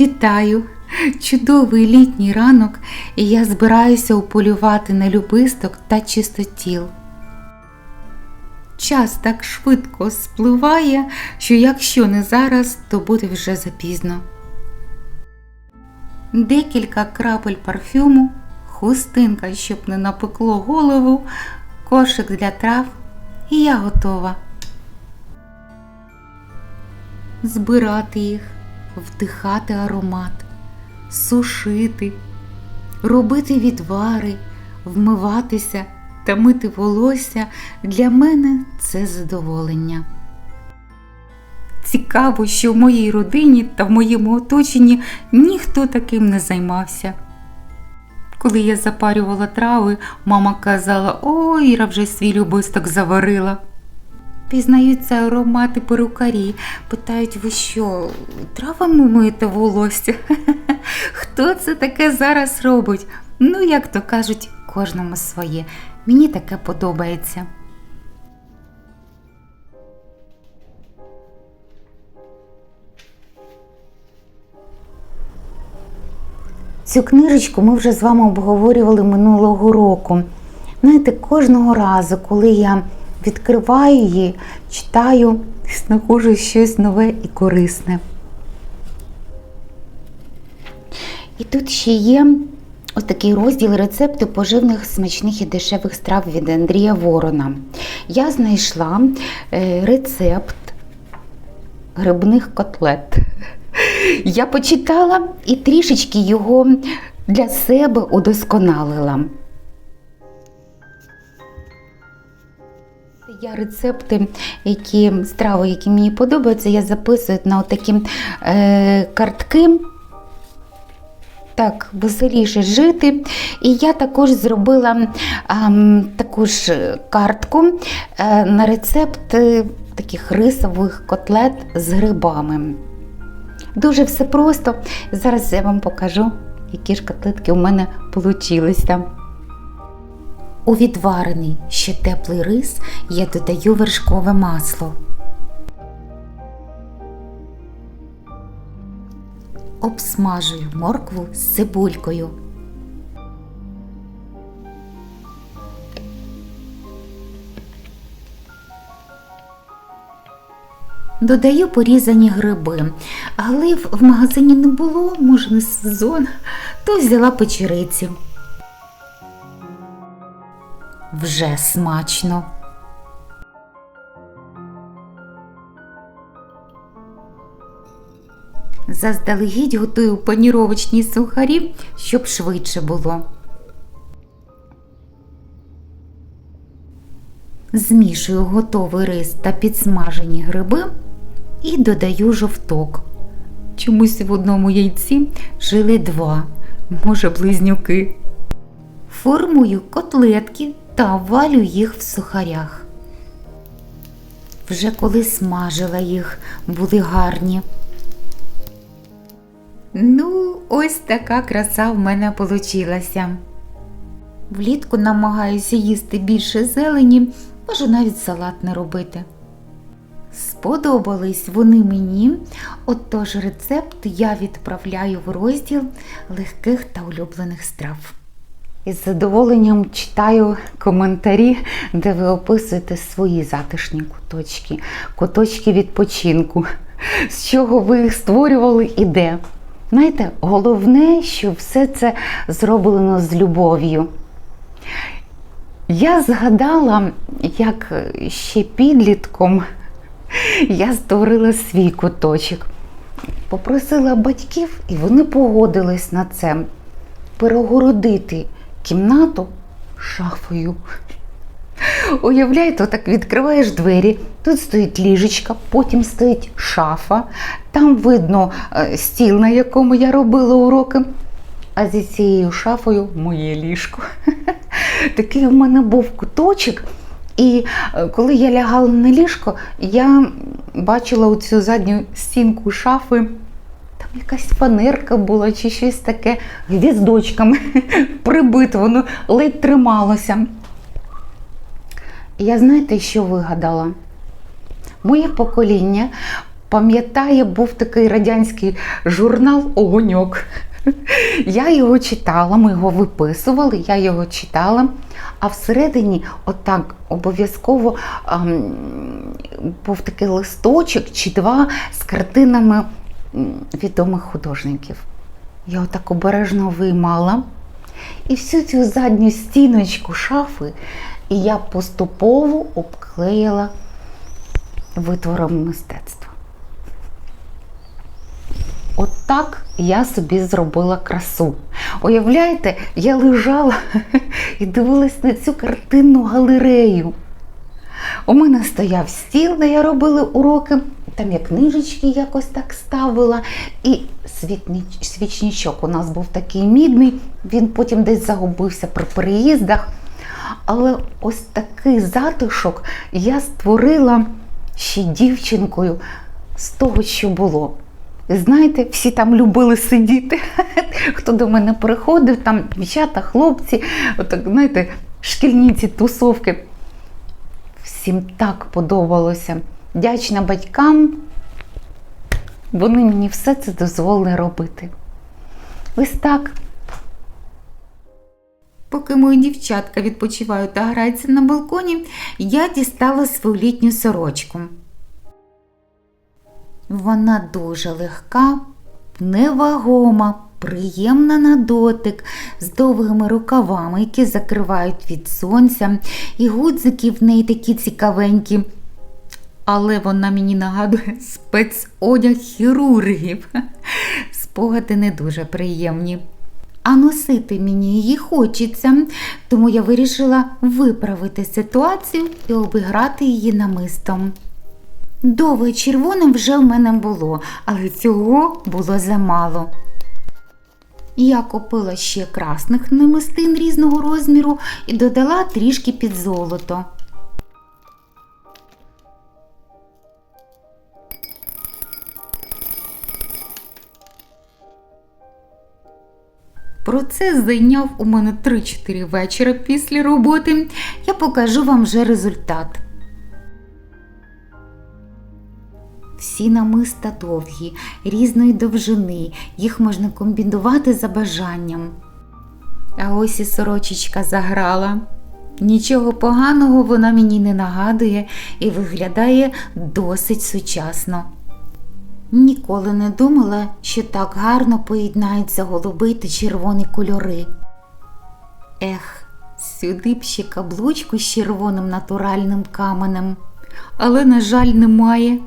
Вітаю! Чудовий літній ранок, і я збираюся уполювати на любисток та чистотіл. Час так швидко спливає, що якщо не зараз, то буде вже запізно. Декілька крапель парфюму, хустинка, щоб не напекло голову, кошик для трав, і я готова. Збирати їх, вдихати аромат, сушити, робити відвари, вмиватися та мити волосся для мене це задоволення. Цікаво, що в моїй родині та в моєму оточенні ніхто таким не займався. Коли я запарювала трави, мама казала, ой, Іра вже свій любисток заварила. Пізнаються аромати перукарі, питають, ви що, травами миєте волосся? Хто це таке зараз робить? Ну, як то кажуть, кожному своє. Мені таке подобається. Цю книжечку ми вже з вами обговорювали минулого року. Знаєте, кожного разу, коли я відкриваю її, читаю, знаходжу щось нове і корисне. І тут ще є ось такий розділ рецепти поживних, смачних і дешевих страв від Андрія Ворона. Я знайшла е, рецепт грибних котлет. Я почитала і трішечки його для себе удосконалила. Я рецепти, які страви, які мені подобаються, я записую на такі е, картки. Так, веселіше жити. І я також зробила ем, таку ж картку е, на рецепт е, таких рисових котлет з грибами. Дуже все просто. Зараз я вам покажу, які ж котлетки у мене вийшли. У відварений ще теплий рис я додаю вершкове масло. Обсмажую моркву з цибулькою. Додаю порізані гриби. Глив в магазині не було, може не сезон, то взяла печериці. Вже смачно. Заздалегідь готую паніровочні сухарі, щоб швидше було. Змішую готовий рис та підсмажені гриби і додаю жовток. Чомусь в одному яйці жили два, може, близнюки. Формую котлетки та валю їх в сухарях. Вже коли смажила їх, були гарні. Ну, ось така краса в мене получилася. Влітку намагаюся їсти більше зелені, можу навіть салат не робити. Сподобались вони мені, отож рецепт я відправляю в розділ легких та улюблених страв. Із задоволенням читаю коментарі, де ви описуєте свої затишні куточки, куточки відпочинку, з чого ви їх створювали і де. Знаєте, головне, що все це зроблено з любов'ю. Я згадала, як ще підлітком я створила свій куточок. Попросила батьків, і вони погодились на це перегородити кімнату шафою. Уявляєте, так відкриваєш двері, тут стоїть ліжечка, потім стоїть шафа, там видно е, стіл, на якому я робила уроки. А зі цією шафою моє ліжко. Такий у мене був куточок. І е, коли я лягала на ліжко, я бачила оцю задню стінку шафи. Якась фанерка була чи щось таке гвіздочками прибито, воно ледь трималося. Я знаєте, що вигадала? Моє покоління пам'ятає, був такий радянський журнал Огоньок. Я його читала, ми його виписували, я його читала. А всередині, отак обов'язково був такий листочок чи два з картинами відомих художників. Я отак обережно виймала. І всю цю задню стіночку шафи і я поступово обклеїла витвором мистецтва. От так я собі зробила красу. Уявляєте, я лежала і дивилась на цю картинну галерею. У мене стояв стіл, де я робила уроки, там я книжечки якось так ставила. І свічничок у нас був такий мідний, він потім десь загубився при переїздах. Але ось такий затишок я створила ще дівчинкою з того, що було. І Знаєте, всі там любили сидіти. Хто до мене приходив, там дівчата, хлопці, отак, знаєте, шкільні ці тусовки. Всім так подобалося. Дячна батькам, вони мені все це дозволили робити. Ось так. Поки мої дівчатка відпочивають та граються на балконі, я дістала свою літню сорочку. Вона дуже легка, невагома, приємна на дотик, з довгими рукавами, які закривають від сонця, і гудзики в неї такі цікавенькі. Але вона мені нагадує спецодяг хірургів. Спогади не дуже приємні. А носити мені її хочеться, тому я вирішила виправити ситуацію і обіграти її намистом. Довге червоне вже в мене було, але цього було замало. Я купила ще красних намистин різного розміру і додала трішки під золото. Процес зайняв у мене 3-4 вечора після роботи. Я покажу вам вже результат. Всі намиста довгі, різної довжини, їх можна комбінувати за бажанням. А ось і сорочечка заграла. Нічого поганого вона мені не нагадує і виглядає досить сучасно. Ніколи не думала, що так гарно поєднаються голубий та червоні кольори. Ех, сюди б ще каблучку з червоним натуральним каменем, але, на жаль, немає.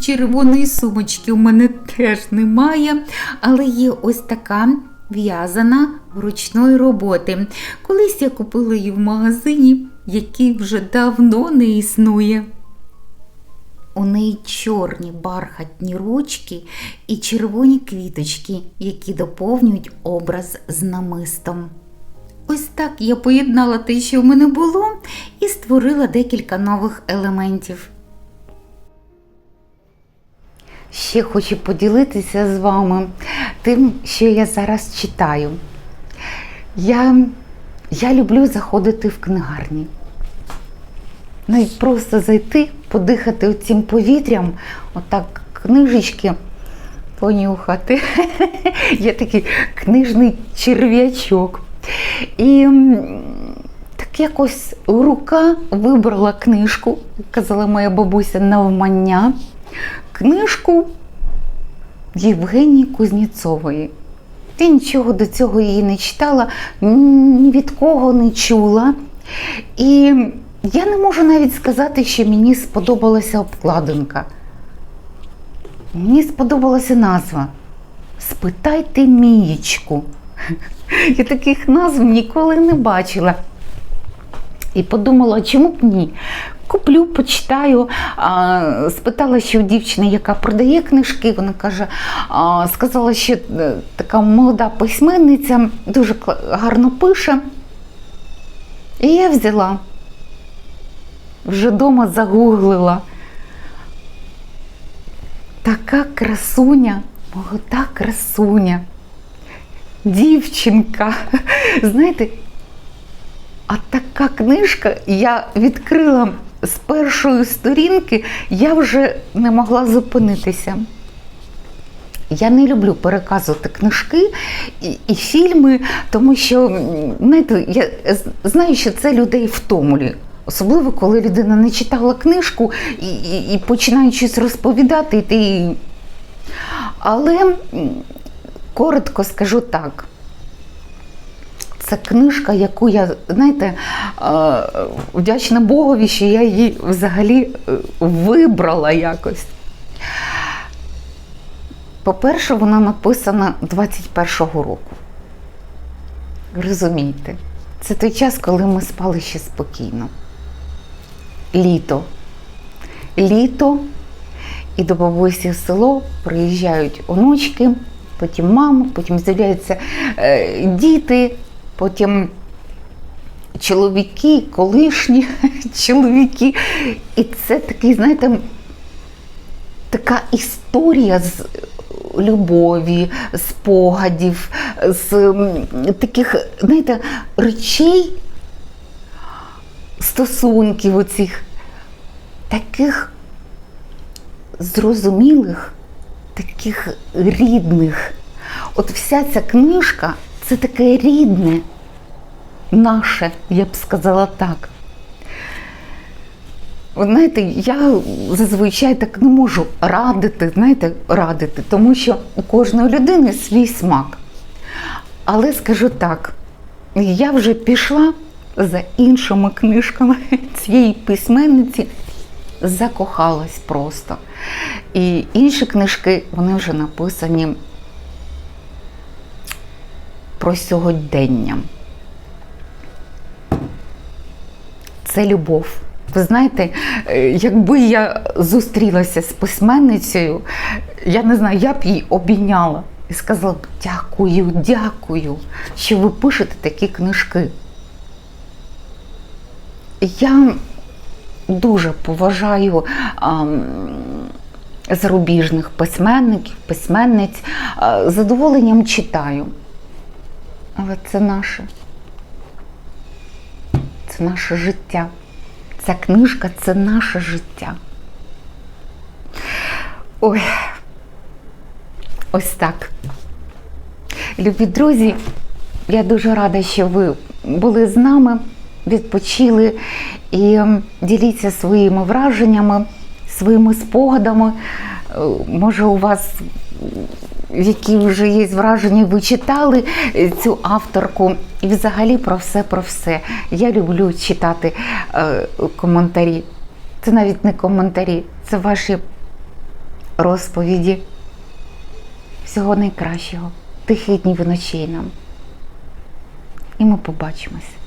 Червоної сумочки у мене теж немає, але є ось така в'язана вручної роботи. Колись я купила її в магазині, який вже давно не існує. У неї чорні бархатні ручки і червоні квіточки, які доповнюють образ з намистом. Ось так я поєднала те, що в мене було, і створила декілька нових елементів. Ще хочу поділитися з вами тим, що я зараз читаю. Я, я люблю заходити в книгарні. Навіть просто зайти, подихати цим повітрям, отак книжечки понюхати. Я такий книжний черв'ячок. І так якось рука вибрала книжку, казала моя бабуся навмання, книжку Євгенії Кузнєцової. Я нічого до цього її не читала, ні від кого не чула. І я не можу навіть сказати, що мені сподобалася обкладинка. Мені сподобалася назва. Спитайте Мієчку. Я таких назв ніколи не бачила. І подумала, чому б ні? Куплю, почитаю. А, спитала ще у дівчини, яка продає книжки. Вона каже, а, сказала, що е, така молода письменниця дуже гарно пише. І я взяла. Вже вдома загуглила. Така красуня, молода красуня, дівчинка. Знаєте, а така книжка я відкрила з першої сторінки я вже не могла зупинитися. Я не люблю переказувати книжки і, і фільми, тому що знаєте, я знаю, що це людей втомлює. Особливо, коли людина не читала книжку і, і, і починає щось розповідати, ти. Але коротко скажу так. Це книжка, яку я, знаєте, вдячна Богові, що я її взагалі е, вибрала якось. По-перше, вона написана 21-го року. Розумієте, це той час, коли ми спали ще спокійно. Літо. Літо, і до бабусі в село приїжджають онучки, потім мама, потім з'являються е, діти, потім чоловіки, колишні чоловіки. І це такий, знаєте, така історія з любові, спогадів, з таких, знаєте, речей, стосунків оцих, таких зрозумілих, таких рідних. От вся ця книжка це таке рідне, наше, я б сказала так. Знаєте, я зазвичай так не можу радити, знаєте, радити, тому що у кожної людини свій смак. Але скажу так, я вже пішла за іншими книжками цієї письменниці, закохалась просто. І інші книжки, вони вже написані про сьогодення. Це любов. Ви знаєте, е, якби я зустрілася з письменницею, я не знаю, я б її обійняла і сказала б дякую, дякую, що ви пишете такі книжки. Я дуже поважаю ам, зарубіжних письменників, письменниць, а, з задоволенням читаю. Але це наше. Це наше життя. Ця книжка це наше життя. Ой, ось так. Любі друзі, я дуже рада, що ви були з нами, відпочили і ем, діліться своїми враженнями, своїми спогадами. Е, Може, у вас які вже є враження, ви читали е, цю авторку і взагалі про все про все. Я люблю читати е, коментарі. Це навіть не коментарі, це ваші розповіді. Всього найкращого. Тихих днів і ночей нам. І ми побачимось.